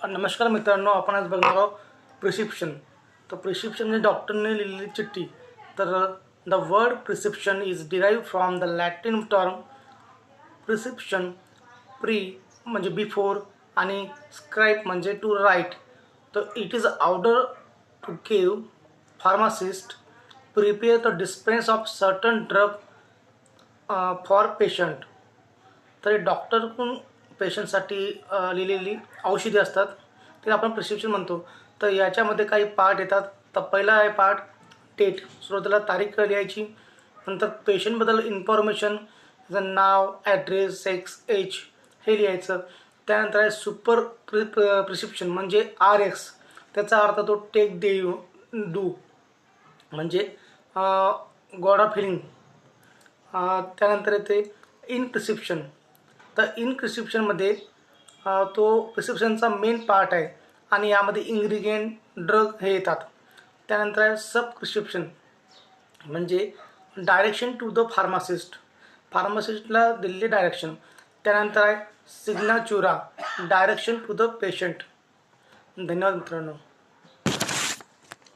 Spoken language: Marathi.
नमस्कार मित्रांनो आपण आज बघणार आहोत प्रिस्क्रिप्शन तर प्रिस्क्रिप्शन म्हणजे डॉक्टरने लिहिलेली चिठ्ठी. तर the word prescription is derive from the Latin term prescription pre म्हणजे बिफोर आणि स्क्राईब म्हणजे टू राईट तर it is order to give pharmacist prepare the dispense of certain drug for patient तर डॉक्टरकडून पेशंटसाठी लिहिलेली औषधी असतात. ते आपण प्रिस्क्रिप्शन म्हणतो. तर याच्यामध्ये काही पार्ट येतात. तर पहिला आहे पार्ट डेट सुरुवातीला तारीख लिहायची. नंतर पेशंटबद्दल इन्फॉर्मेशन त्याचं नाव ॲड्रेस सेक्स एज हे लिहायचं. त्यानंतर आहे सुपर प्रि प्रिस्क्रिप्शन म्हणजे आर एक्स त्याचा अर्थ तो टेक दे यू डू म्हणजे गॉड ऑफ हिलिंग त्यानंतर येते इन प्रिस्क्रिप्शन तर इन प्रिस्क्रिप्शनमध्ये तो प्रिस्क्रिप्शनचा मेन पार्ट आहे आणि यामध्ये इन्ग्रेडियंट ड्रग हे येतात. त्यानंतर आहे सब प्रिस्क्रिप्शन म्हणजे डायरेक्शन टू द फार्मासिस्ट फार्मासिस्टला दिलेले डायरेक्शन त्यानंतर आहे signatura direction to the patient धन्यवाद मित्रांनो.